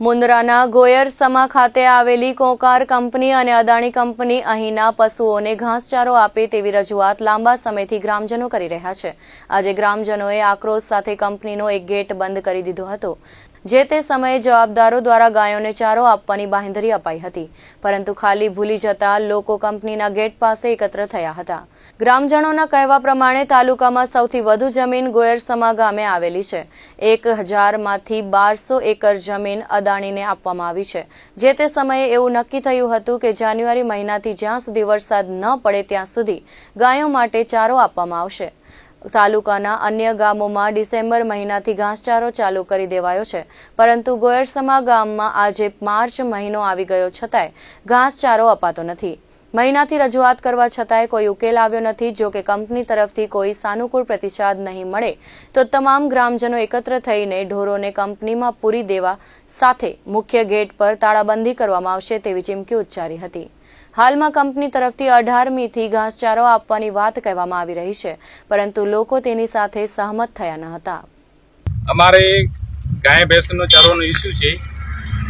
મુન્દ્રાના ગોયરસમા ખાતે આવેલી કોકાર કંપની અને અદાણી કંપની અહીંના પશુઓને ઘાસચારો આપે તેવી રજૂઆત લાંબા સમયથી ગ્રામજનો કરી રહ્યા છે. આજે ગ્રામજનોએ આક્રોશ સાથે કંપનીનો એક ગેટ બંધ કરી દીધો હતો. જે તે સમયે જવાબદારો દ્વારા ગાયોને ચારો આપવાની બાંહેધરી અપાઈ હતી. પરંતુ ખાલી ભૂલી જતા લોકો કંપનીના ગેટ પાસે એકત્ર થયા હતા. ગ્રામજનોના કહેવા પ્રમાણે તાલુકામાં સૌથી વધુ જમીન ગોયરસમા ગામે આવેલી છે. એક હજારમાંથી બારસો એકર જમીન અદાણીને આપવામાં આવી છે. જે તે સમયે એવું નક્કી થયું હતું કે જાન્યુઆરી મહિનાથી જ્યાં સુધી વરસાદ ન પડે ત્યાં સુધી ગાયો માટે ચારો આપવામાં આવશે. તાલુકાના અન્ય ગામોમાં ડિસેમ્બર મહિનાથી ઘાસચારો ચાલુ કરી દેવાયો છે. પરંતુ ગોયરસમા ગામમાં આજે માર્ચ મહિનો આવી ગયો છતાંય ઘાસચારો અપાતો નથી. મહિનાથી રજૂઆત કરવા છતાંય કોઈ ઉકેલ આવ્યો નથી. જો કે કંપની તરફથી કોઈ સાનુકૂળ પ્રતિસાદ નહીં મળે, તો તમામ ગ્રામજનો એકત્ર થઈને ઢોરોને કંપનીમાં પૂરી દેવા સાથે મુખ્ય ગેટ પર તાળાબંધી કરવામાં આવશે તેવી ચીમકી ઉચ્ચારી હતી. હાલમાં કંપની તરફથી અઢારમીથી ઘાસચારો આપવાની વાત કહેવામાં આવી રહી છે, પરંતુ લોકો તેની સાથે સહમત થયા ન હતા. અમારે ગાય ભેંસનો ચારોનો ઇસ્યુ છે.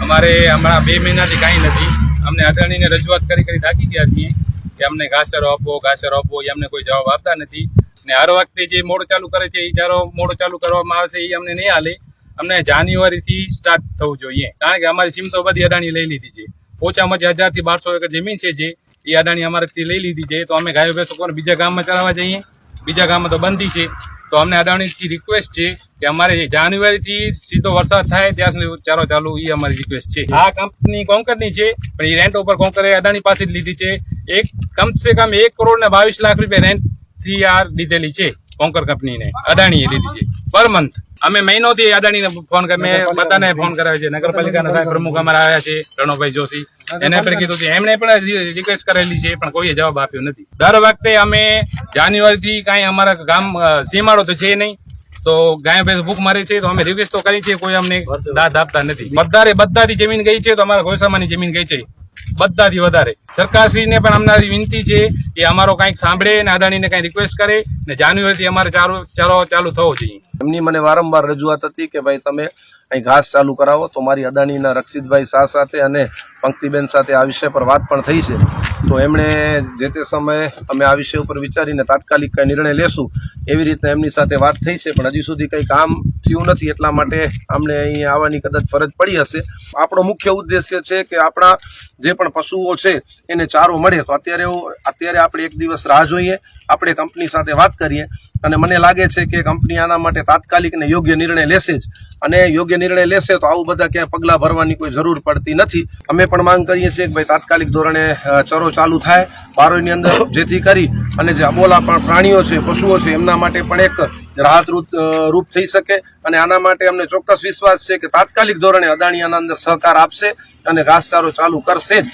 અમારે હમણાં બે મહિનાથી કાંઈ નથી. અમને અદાણીને રજૂઆત કરી કરી થાકી ગયા છીએ કે અમને ઘાસચારો આપો ઘાસચારો આપવો, એ અમને કોઈ જવાબ આપતા નથી. ને હર વખતે જે મોડો ચાલુ કરે છે એ ચારો મોડો ચાલુ કરવામાં આવશે એ અમને નહીં હાલે. અમને જાન્યુઆરીથી સ્ટાર્ટ થવું જોઈએ. કારણ કે અમારી સીમ બધી અદાણી લઈ લીધી છે. ઓછામાં ઓછી હજારથી બારસો એકર જમીન છે જે એ અદાણી અમારેથી લઈ લીધી છે. તો અમે ગાયો ભેંસો કોને બીજા ગામમાં ચલાવવા જઈએ? બીજા ગામમાં તો બંધી છે. તો અમને અદાણીથી રિક્વેસ્ટ છે કે અમારે જાન્યુઆરીથી સીધો વરસાદ થાય ત્યાં સુધી ચારો ચાલુ એ અમારી રિક્વેસ્ટ છે. આ કંપની કોંકરની છે, પણ એ રેન્ટ ઉપર કોંકરે અદાણી પાસે જ લીધી છે. એક કમસે કમ એક કરોડ ને બાવીસ લાખ રૂપિયા રેન્ટથી આ લીધેલી છે કોંકર કંપનીને, અદાણીએ લીધી છે. પર મંથ અમે મહિનોથી અદાણીને ફોન કરી મેં બધાને ફોન કરાવ્યો છે. નગરપાલિકાના સાહેબ પ્રમુખ અમારા આવ્યા છે રણોભાઈ જોશી. એને પણ કીધું છે એમણે પણ રિક્વેસ્ટ કરેલી છે પણ કોઈએ જવાબ આપ્યો નથી. દર વખતે અમે જાન્યુઆરી થી કાંઈ અમારા ગામ સીમાડો તો છે નહીં. તો ગાય ભેંસ ભૂખ મારી છે તો અમે રિક્વેસ્ટ તો કરી છે કોઈ અમને દાદ આપતા નથી. બધા બધાથી જમીન ગઈ છે તો અમારા ગોસામાની જમીન ગઈ છે. બધાથી વધારે. સરકારશ્રીને પણ અમારી વિનંતી છે કે અમારો કંઈક સાંભળે અને અદાણીને કંઈ રિક્વેસ્ટ કરે ને જાન્યુઆરીથી અમારે ચારો ચાલુ થવો જોઈએ. એમની મને વારંવાર રજૂઆત હતી કે ભાઈ તમે અહીં ઘાસ ચાલુ કરાવો તો મારી અદાણીના રક્ષિતભાઈ શાહ સાથે અને પંક્તિબેન સાથે આ વિષય પર વાત પણ થઈ છે. તો એમણે જે તે સમયે અમે આ વિષય ઉપર વિચારીને તાત્કાલિક કઈ નિર્ણય લેશું એવી રીતે એમની સાથે વાત થઈ છે, પણ હજી સુધી કંઈ કામ થયું નથી એટલા માટે અમને અહીં આવવાની કદાચ ફરજ પડી હશે. આપણો મુખ્ય ઉદ્દેશ્ય છે કે આપણા જે પણ પશુઓ છે એને ચારો મળે. તો અત્યારે અત્યારે આપણે એક દિવસ રાહ જોઈએ, આપણે કંપની સાથે વાત કરીએ અને મને લાગે છે કે કંપની આના માટે તાત્કાલિક ને યોગ્ય નિર્ણય લેશે જ. અને યોગ્ય નિર્ણય લેશે તો આવું બધા ક્યાંય પગલાં ભરવાની કોઈ જરૂર પડતી નથી. અમે પણ માંગ કરીએ છીએ કે ભાઈ તાત્કાલિક ધોરણે ચરો ચાલુ થાય. બારોની અંદર જેથી કરી અને જે અબોલા પ્રાણીઓ છે, પશુઓ છે, એમના માટે પણ એક રાહત રૂપ થઈ શકે. અને આના માટે અમને ચોક્કસ વિશ્વાસ છે કે તાત્કાલિક ધોરણે અદાણી આના અંદર સહકાર આપશે અને ઘાસચારો ચાલુ કરશે જ.